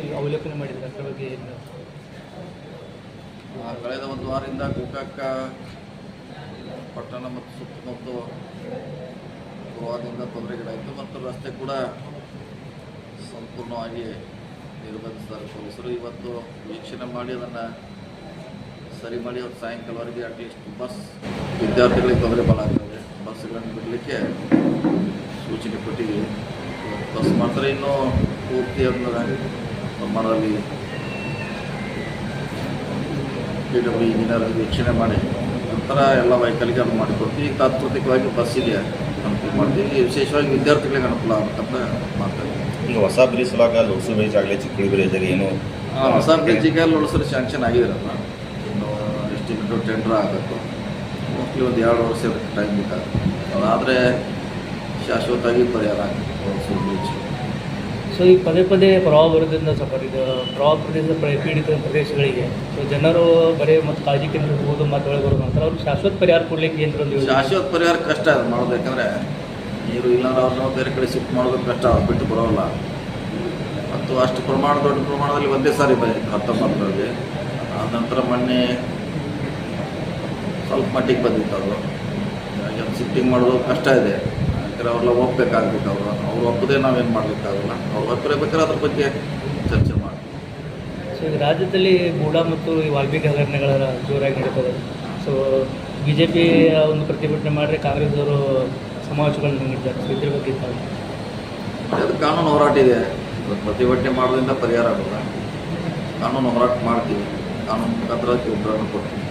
ಅವಲೋಕನ ಮಾಡಿದ್ರೆ ಅದರ ಬಗ್ಗೆ ಕಳೆದ ಒಂದು ವಾರದಿಂದ ಗೋಕಾಕ ಪಟ್ಟಣ ಮತ್ತು ಸುತ್ತಮುತ್ತ ಪ್ರವಾಹದಿಂದ ತೊಂದರೆಗಳಾಯಿತು ಮತ್ತು ರಸ್ತೆ ಕೂಡ ಸಂಪೂರ್ಣವಾಗಿ ನಿರ್ಬಂಧಿಸಿದ್ದಾರೆ ಪೊಲೀಸರು. ಇವತ್ತು ವೀಕ್ಷಣೆ ಮಾಡಿ ಅದನ್ನು ಸರಿ ಮಾಡಿ ಅವ್ರು ಸಾಯಂಕಾಲವರೆಗೆ ಅಟ್ಲೀಸ್ಟ್ ಬಸ್ ವಿದ್ಯಾರ್ಥಿಗಳಿಗೆ ತೊಂದರೆ ಭಾಳ ಆಗ್ತದೆ ಬಸ್ಗಳನ್ನು ಬಿಡಲಿಕ್ಕೆ ಸೂಚನೆ ಕೊಟ್ಟಿದ್ದೀವಿ. ಬಸ್ ಮಾತ್ರ ಇನ್ನೂ ಪೂರ್ತಿ ಅದನ್ನ ಪ್ರಮಾಣದಲ್ಲಿ ಪಿ ಡಬ್ಲ್ಯೂ ಇಂಜಿನಿಯರ್ ವೀಕ್ಷಣೆ ಮಾಡಿ ನಂತರ ಎಲ್ಲ ವೆಹಿಕಲ್ಗೆ ಅನುವು ಮಾಡಿಕೊಡ್ತೀವಿ. ಈಗ ತಾತ್ಪೂರ್ತಿಕವಾಗಿ ಬಸ್ ಇದೆ ಅನುಕೂಲ ಮಾಡ್ತೀವಿ. ವಿಶೇಷವಾಗಿ ವಿದ್ಯಾರ್ಥಿಗಳಿಗೆ ಅನುಕೂಲ ಆಗುತ್ತಂತ ಮಾಡ್ತಾ ಇದ್ದೀವಿ ಈಗ ಹೊಸ ಬ್ರಿಜ್ ಸಲಾಗ ಲೋಸು ಬ್ರಿಜ್ ಆಗಲಿ ಚಿಕ್ಕಡಿ ಬ್ರಿಜ್ ಆಗಿ ಏನು? ಹೊಸ ಬ್ರಿಡ್ಜಿಗೆ ಉಳಿಸಲು ಶಾಂಕ್ಷನ್ ಆಗಿದ್ರಲ್ಲ ಇನ್ನು ಎಸ್ಟಿಮೇಟು ಟೆಂಡರ್ ಆಗಬೇಕು ಮೋಸ್ಟ್ಲಿ ಒಂದು ಎರಡು ವರ್ಷ ಟೈಮ್ ಬೇಕಾಗುತ್ತೆ ಅದಾದರೆ ಶಾಶ್ವತವಾಗಿ ಪರಿಹಾರ ಆಗುತ್ತೆ ಲೋಸು ಬ್ರಿಡ್ಜ್ ಸೊ ಈ ಪದೇ ಪದೇ ಪ್ರವಾಹ ಬರೋದ್ರಿಂದ ಇದು, ಪ್ರವಾಹ ಪ್ರದೇಶದ ಪ್ರ- ಪೀಡಿತ ಪ್ರದೇಶಗಳಿಗೆ ಸೊ ಜನರು ಬರೀ ಮತ್ತು ಕಾಳಜಿ ಕೇಂದ್ರಕ್ಕೆ ಹೋಗೋದು ಮತ್ತು ಒಳಗೆ ಬರೋದು ಅಂತಾರೆ ಅವ್ರಿಗೆ ಶಾಶ್ವತ ಪರಿಹಾರ ಕೊಡ್ಲಿಕ್ಕೆ ಏನು? ಶಾಶ್ವತ ಪರಿಹಾರ ಕಷ್ಟ ಅದು ಮಾಡೋದು ನೀರು ಇಲ್ಲಾಂದ್ರೆ ಅವ್ರನ್ನ ಬೇರೆ ಕಡೆ ಶಿಫ್ಟ್ ಮಾಡೋದು ಕಷ್ಟ ಬಿಟ್ಟು ಬರೋಲ್ಲ. ಮತ್ತು ಅಷ್ಟು ಪ್ರಮಾಣ, ದೊಡ್ಡ ಪ್ರಮಾಣದಲ್ಲಿ ಒಂದೇ ಸಾರಿ ಬಂದಿತ್ತು ಹತ್ತೊಂಬತ್ತರಲ್ಲಿ ನಂತರ ಮೊನ್ನೆ ಸ್ವಲ್ಪ ಮಟ್ಟಿಗೆ ಬಂದಿತ್ತು ಅದು. ಶಿಫ್ಟಿಂಗ್ ಮಾಡೋದು ಕಷ್ಟ ಇದೆ. ಯಾಕಂದರೆ ಅವ್ರೆಲ್ಲ ಒಪ್ಪಬೇಕಾಗ್ಬೇಕು ಅವರು. ಅವ್ರು ಒಪ್ಪದೆ ನಾವೇನು ಮಾಡಲಿಕ್ಕಾಗಲ್ಲ. ಅವ್ರು ಒಪ್ಪಲೇಬೇಕಾದ್ರೆ ಅದ್ರ ಬಗ್ಗೆ ಚರ್ಚೆ ಮಾಡಿ ಸೊ ಈಗ ರಾಜ್ಯದಲ್ಲಿ ಗೂಢ ಮತ್ತು ಈ ವಾಲ್ಮೀಕಿ ಹಗರಣಗಳ ಜೋರಾಗಿ ನಡೀತದೆ. ಸೊ ಬಿ ಜೆ ಪಿ ಒಂದು ಪ್ರತಿಭಟನೆ ಮಾಡಿದ್ರೆ ಕಾಂಗ್ರೆಸ್ ಅವರು ಸಮಾವೇಶಗಳನ್ನು ನೀಡಿದ್ದಾರೆ ಸೊ ಇದ್ರ ಬಗ್ಗೆ ಅದು ಕಾನೂನು ಹೋರಾಟ ಇದೆ. ಪ್ರತಿಭಟನೆ ಮಾಡೋದ್ರಿಂದ ಪರಿಹಾರ ಆಗಲ್ಲ. ಕಾನೂನು ಹೋರಾಟ ಮಾಡ್ತೀವಿ. ಕಾನೂನು ಮುಖಾಂತರ ಉತ್ತರವನ್ನು ಕೊಡ್ತೀವಿ.